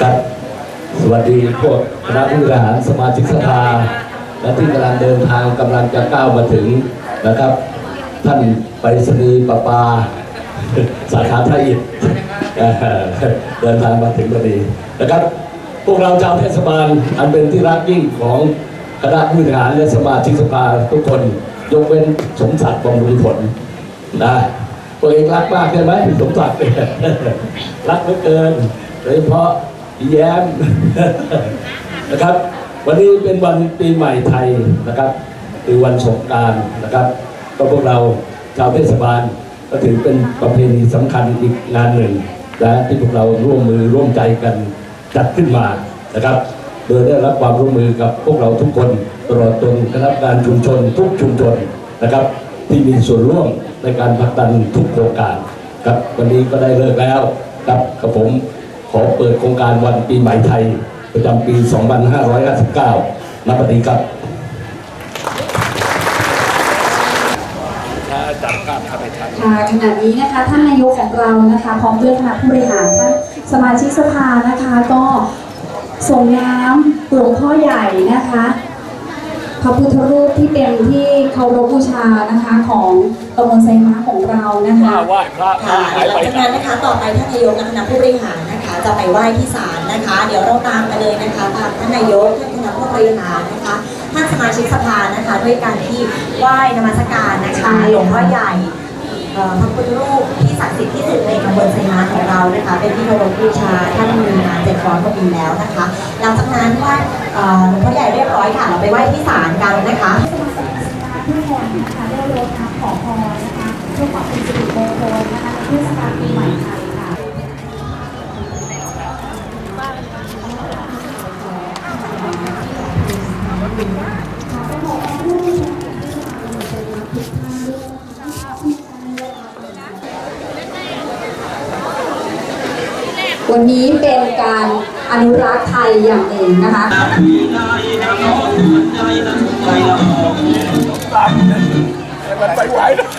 ครับ สวัสดีพวกคณะผู้บริหารสมาชิกสภา และที่กำลังเดินทางกำลังจะก้าวมาถึงนะครับ ท่านไปรษณีย์ประปา สาขาไทยอิฐเดินทางมาถึงพอดีนะครับ พวกเราชาวเทศบาลอันเป็นที่รักยิ่งของคณะผู้บริหารและสมาชิกสภาทุกคนยกเว้นสมศักดิ์บำรุงผลนะตัวเองรักมากใช่ไหมสมศักดิ์รักเหลือเกิน ดยเฉพาะอีแย้มนะครับ วันนี้เป็นวันปีใหม่ไทยนะครับคือวันสงการนะครับ ก็พวกเราชาวเทศบาลก็ถือเป็นประเพณีสำคัญอีกงานหนึ่งนะที่พวกเราร่วมมือร่วมใจกันจัดขึ้นมานะครับ โดยได้รับความร่วมมือกับพวกเราทุกคนตลอดจนคณะกรรมการชุมชนทุกชุมชนนะครับ ที่มีส่วนร่วมในการผลักดันทุกโครงการครับวันนี้ก็ได้เลิกแล้วครับกับผม ขอเปิดโครงการวันปีใหม่ไทย ประจำปี 2559นับปฏิครับจัดการทำให้ทันค่ะขณะนี้นะคะท่านนายกของเรานะคะพร้อมด้วยคณะผู้บริหารท่านสมาชิกสภานะคะก็ส่งน้ำหลวงพ่อใหญ่นะคะพระพุทธรูปที่เป็นที่เคารพบูชานะคะของตำบลไซม้าของเรานะคะ ไหว้พระค่ะหายหไปลังจากนั้นนะคะ ต่อไปท่านนายกและคณะผู้บริหารนะคะ จะไปไหว้ที่ศาลนะคะ เดี๋ยวเราตามกันเลยนะคะตามท่านนายกท่านคณะผู้บริหารนะคะท่านสมาชิกสภานะคะ ด้วยการที่ไหว้นมัสการนะคะหลวงพ่อใหญ่เอ่อพระพุทธรูปที่ศักดิ์สิทธิ์ที่สุดในตำบลไซม้าของเรานะคะ เป็นที่เคารพบูชาท่านมีมาเจ็ดร้อยกว่าปีแล้วนะคะ หลังจากนั้นไหว้เอ่อหลวงพ่อใหญ่เรียบร้อยค่ะ เราไปไหว้ที่ศาลกันนะคะทุกคนนะคะได้รดน้ำขอพรนะคะ พื่อความเป็นสิริมงคลนะคะในเทศกาลปีใหม่ไทยค่ะวันนี้เป็นการอนุรักษ์ไทยอย่างหนึ่งนะคะไปไหวนะ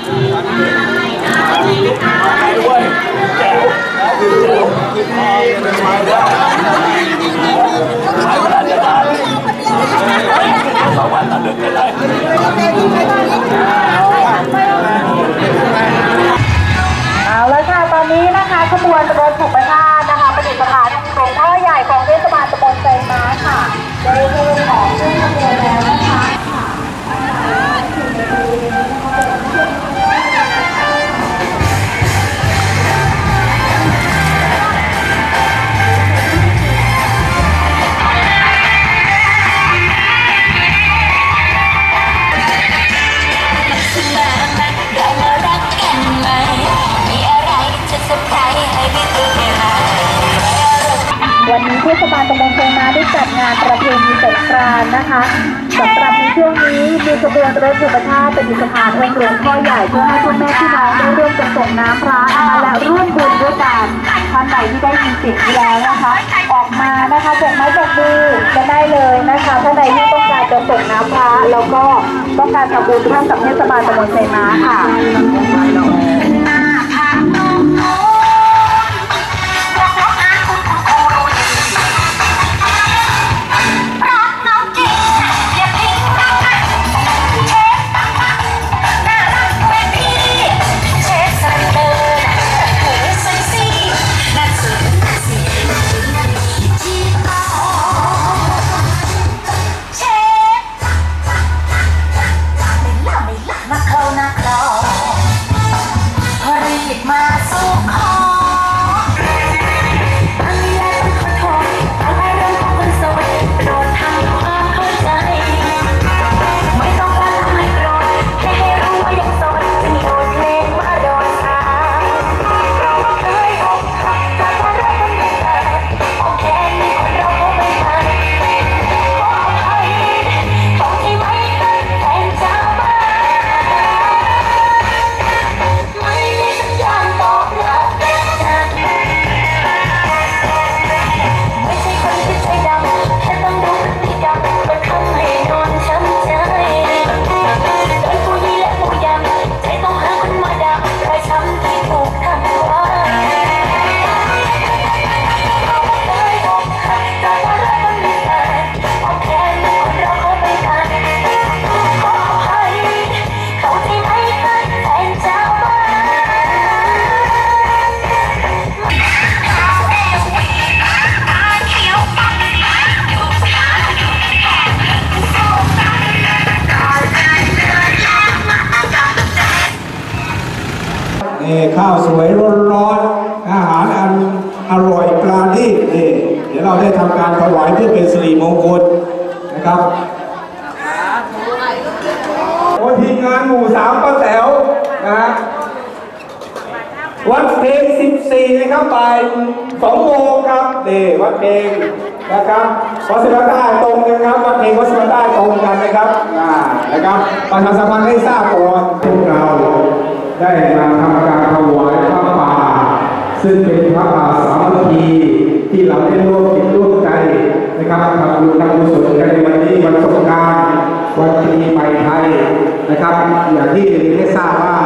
เอาละค่ะตอนนี้นะคะขบวนรถถูกป ทศบาลตำบลใจม้าได้จัดงานประเพณีสงกรานต์นะคะสำหรับในช่วงนี้มีขบวนรถถูกประทานประดิษฐานองค์หลวงพ่อใหญ่เพื่อให้พ่อแม่พี่น้องได้ร่วมกันส่งน้ำพระนะคะและร่วมบุญด้วยกันท่านไหนที่ได้ยินเสียงนี้แล้วนะคะ ออกมานะคะส่งไม้ส่งมือกันได้เลยนะคะท่านใดที่ต้องการจะส่งน้ำพระแล้วก็ต้องการทำบุญร่วมกับเทศบาลตำบลไซม้าค่ะ นี่ข้าวสวยร้อนๆอาหารอันอร่อยปลาณีตนี่เดี๋ยวเราได้ทำการถวายเพื่อเป็นสิริมงคลนะครับโอ้ทีมงานหมู่สามป้าแต๋วนะฮะวัดเพลง14 นะครับบ่าย2โมงครับนี่วัดเพลงนะครับวัดสิบใต้ตรงกันครับวัดเพลงวัดสิบใต้ตรงกันนะครับอ่านะครับประชาสัมพันธ์ให้ทราบก่อนพวกเรา ได้มาทำการถวายพระป่า ซึ่งเป็นพระป่าสามัคคีที่เราได้ร่วมจิตร่วมใจนะครับทำบุญทำกุศลกันในวันนี้วันสงกรานต์วันปีใหม่ไทยนะครับ อย่างที่เรียนให้ทราบว่า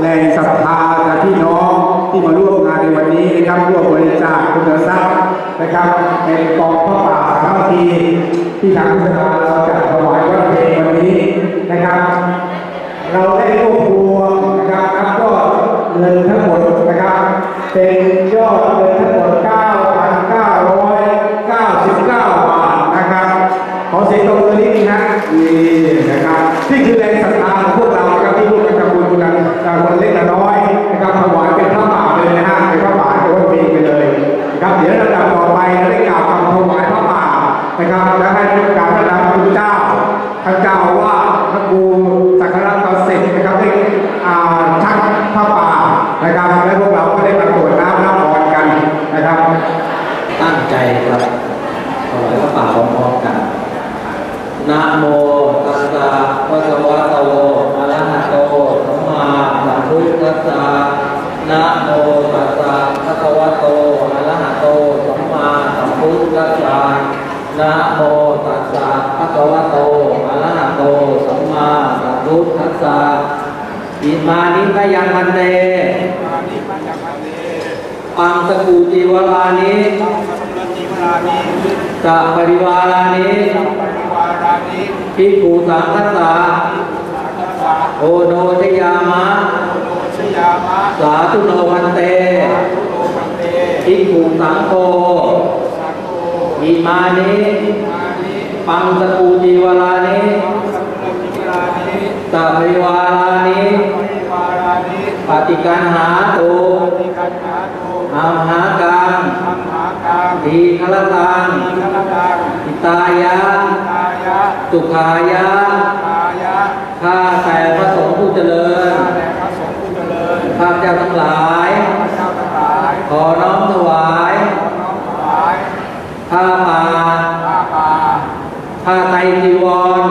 แรงศรัทธาจากพี่น้องที่มาร่วมงานในวันนี้นะครับร่วมบริจาคคุณทรัพย์นะครับในกองพระป่าสามัคคีที่ทางเทศบาลเราจัดถวายวันเพลงวันนี้นะครับ เราได้รวบรวม เงินทั้งหมดนะครับ เป็นยอดเงินทั้งหมด 9,999 บาทนะครับ ขอเสียงตบมือนิดนึงนะนี่นะครับ นี่คือแรงศรัทธาของพวกเรานะครับที่ร่วมกันทำบุญกันจากคนเล็กและน้อยนะครับถวายเป็นพระบาทเลยนะฮะเป็นพระบาทเป็นวัดเพลงไปเลยนะครับเดี๋ยวลำดับต่อไปเราได้กล่าวคำถวายพระบาทนะครับและให้ทุกการพระนามพระคุณเจ้า ท่านเจ้าอาว่าสพระครูสักการะต่อเสร็จนะครับได้อ่าชักผ้าป่านะครับและพวกเราก็ได้มากรวดน้ำน้ำพรกันนะครับ ตั้งใจครับถวายพระป่าพร้อมๆกัน นะโมตัสสะภะคะวะโต อะระหะโต สัมมาสัมพุทธัสสะ นะโมตัสสะภะคะวะโต อะระหะโต สัมมาสัมพุทธัสสะ นะโมตัสสะภะคะวะโต อะระหะโต สัมมาสัมพุทธัสสะ อิมานิกยังมันเต ปังสกูจีวรานิสัปริวารานิภิกขุสังคัสสะโอโนทยามะ สาธุโนวันเตภิกขุสังโฆอิมานิปังสกูจีวรานิสัปริวารานิปฏิกันหาตุ อัมหากังทีฆลตังอิตายะสุขายะข้าแต่พระสงฆ์ผู้เจริญข้าพเจ้าทั้งหลาย ขอน้อมถวายผ้าป่าผ้าไตรจีวร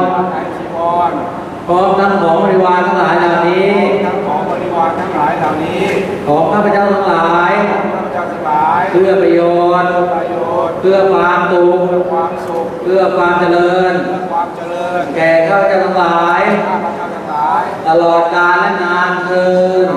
พร้อมทั้งของบริวารทั้งหลายเหล่านี้ ของข้าพเจ้าทั้งหลาย เพื่อประโยชน์ เพื่อความสุขเพื่อความเจริญ แก่ข้าพเจ้าทั้งหลาย ตลอดกาลและนานเทิน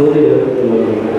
เ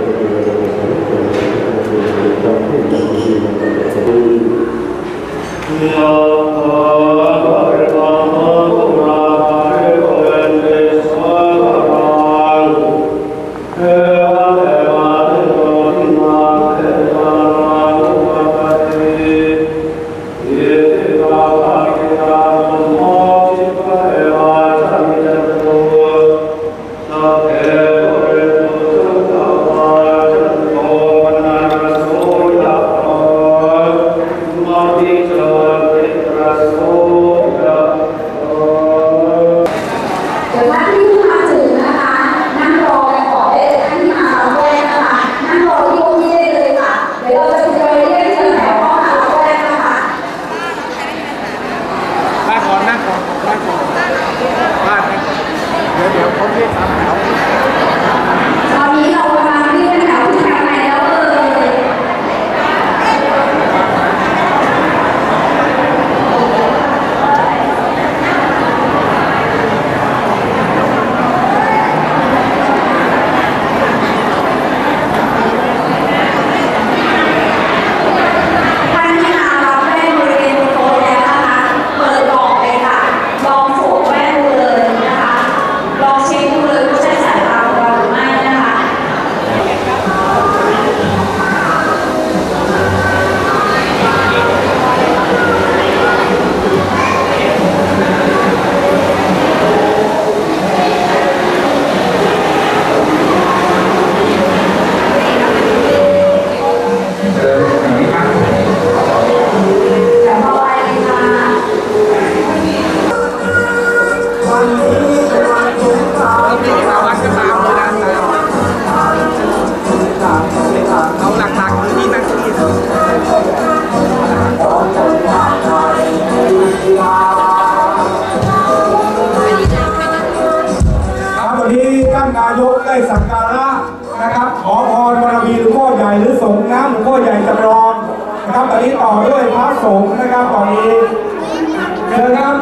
เชิญครับ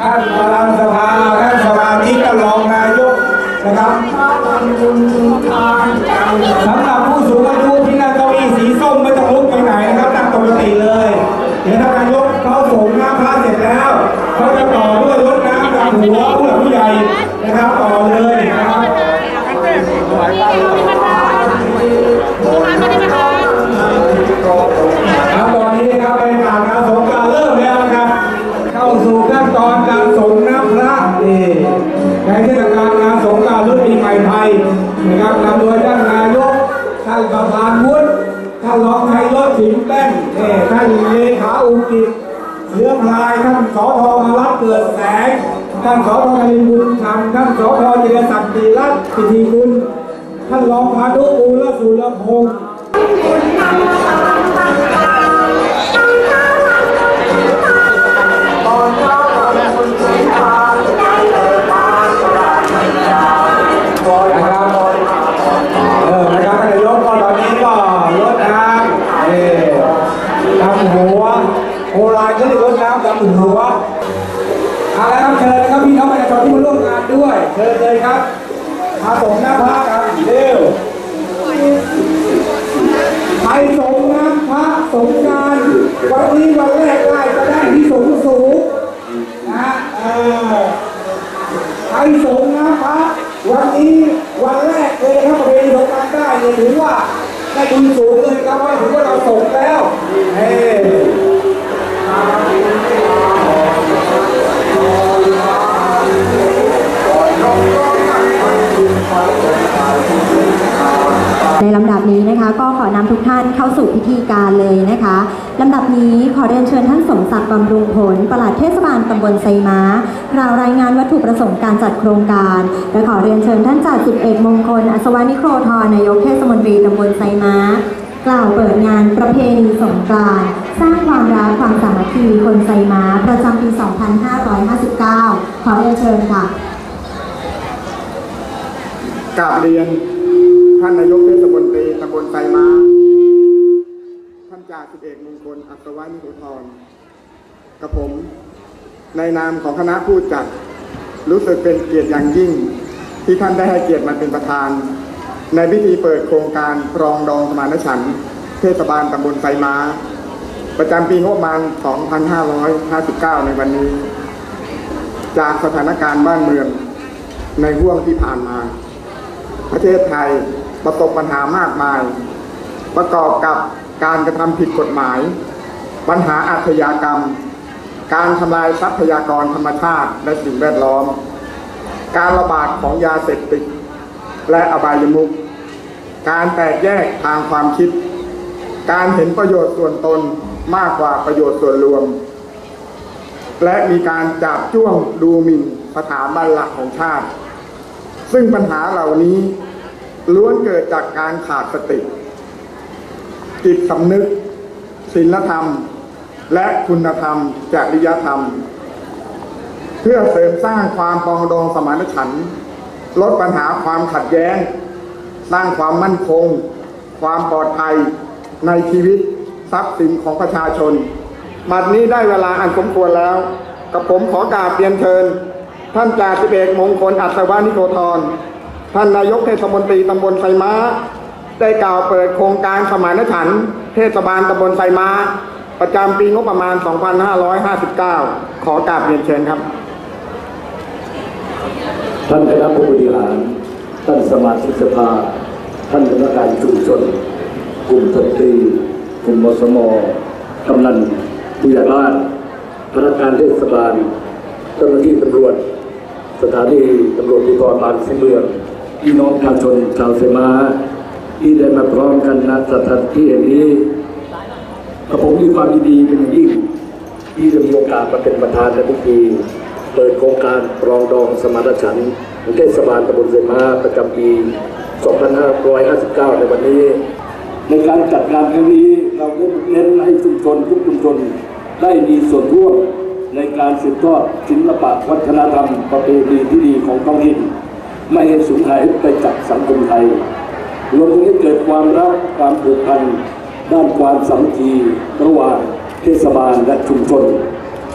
ท่านประธานสภาท่านสมาชิการองนายกนะครับสำหรับผู้สูงอายุที่นั่งเก้าอี้สีส้มไม่ต้องลุกไปไหนนะครับนั่งปกติเลย เดี๋ยวท่านนายกเขาส่งน้ำพระเสร็จแล้วเขาจะต่อด้วยรถน้ำดำหัวผู้หลักผู้ใหญ่นะครับต่อเลยนะครับครับตอ ในเทศกาลงานสงกรารรุ่นปีใหม่ไทยนะครับนำโดยท่านนายกท่านประธานวุฒิท่านรองนายกสิงห์แป้นท่านเลขาอุกิจเสือพลายท่านสทมารัตน์เกิดแสงท่านสทกรินบุญธรรมท่านสทจิรศักดิ์ติรัตน์ปิธีกุลท่านรองพานุอูลสุรพงศ์ คุณสูงเลยครับว่าถือว่าเราส่งแล้วเฮ้ในลำดับนี้นะคะ ก็ขอนำทุกท่านเข้าสู่พิธีการเลยนะคะ ลำดับนี้ขอเรียนเชิญท่านสมศักดิ์บำรุงผลปลัดเทศบาลตำบลไซม้ากล่าวรายงานวัตถุประสงค์การจัดโครงการ และขอเรียนเชิญท่านจ่าสิบเอกมงคล อัศวานิโครทรนายกเทศมนตรีตำบลไซม้ากล่าวเปิดงานประเพณีสงกรานต์สร้างความรักความสามัคคีคนไซม้าประจำปี 2559 ขอเรียนเชิญค่ะกราบเรียนท่านนายกเทศมนตรีตำบลไซม้าท่านจ่า อกมงคลอัศวานิโกธรกับผม ในนามของคณะผู้จัด รู้สึกเป็นเกียรติอย่างยิ่ง ที่ท่านได้ให้เกียรติมาเป็นประธาน ในพิธีเปิดโครงการปรองดองสมานฉันท์เทศบาลตำบลไซม้า ประจำปีงบประมาณ 2559 ในวันนี้ จากสถานการณ์บ้านเมืองในห่วงที่ผ่านมา ประเทศไทยประสบปัญหามากมาย ประกอบกับ การกระทำผิดกฎหมาย ปัญหาอาชญากรรม การทำลายทรัพยากรธรรมชาติและสิ่งแวดล้อม การระบาดของยาเสพติด และอบายมุขการแตกแยกทางความคิด การเห็นประโยชน์ส่วนตนมากกว่าประโยชน์ส่วนรวม และมีการจับจ้วงดูหมิ่นสถาบันหลักของชาติ ซึ่งปัญหาเหล่านี้ล้วนเกิดจากการขาดสติ จิตสำนึกศีลธรรม และคุณธรรมจริยธรรม เพื่อเสริมสร้างความปองดองสมานฉันท์ลดปัญหาความขัดแย้ง สร้างความมั่นคง ความปลอดภัยในชีวิตทรัพย์สินของประชาชน บัดนี้ได้เวลาอันสมควรแล้ว กับผมขอกราบเรียนเชิญ ท่านจ่าสิบเอกมงคลอัศวานิโกธรท่านนายกเทศมนตรีตำบลไซม้า ได้กล่าวเปิดโครงการสมานฉันท์เทศบาลตำบลไซม้า ประจำปีงบประมาณ 2559 ขอกราบเรียนเชิญครับ ท่านคณะผู้บริหาร ท่านสมาชิกสภา ท่านคณะการชุมชน กลุ่มสตรีกลุ่มมสมกำนันผู้ใหญ่บ้านพนักงานเทศบาลเจ้าหน้าที่ตำรวจ สถานีตำรวจภูธรบางสีเมืองพี่น้องประชาชนชาวเซมา ที่ได้มาพร้อมกันณสถานที่แห่งนี้กับผมมีความยินดีเป็นยิ่ง ที่ได้มีโอกาสมาเป็นประธานในพิธีเปิดโครงการปรองดองสมานฉันท์ของเทศบาลตำบลเซมาประจำปี 2559 ในวันนี้ ในการจัดงานครั้งนี้เราเน้นให้ชุมชนทุกชุมชนได้มีส่วนร่วมในการสืบทอดศิลปะวัฒนธรรมประเพณีที่ดีของท้องถิ่นไม่ให้สูญหายไปจากสังคมไทย รวมถึงให้เกิดความรักความผูกพันด้านความสามัคคีระหว่างเทศบาลและชุมชน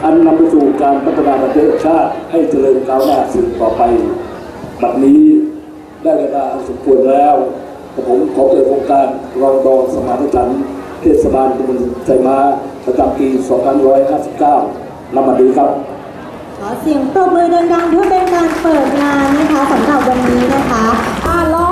อันนำไปสู่การพัฒนาประเทศชาติให้เจริญก้าวหน้าสืบต่อไปบัดนี้ได้เวลาสมควรแล้วผมขอเปิดโครงการรองดองสมานฉันท์เทศบาลตำบลใจมาประจำปี 2559นำมาดีครับ ขอเสียงปรบมือดังๆเพื่อเป็นการเปิดงานนะคะสำหรับวันนี้นะคะอ่าล้อ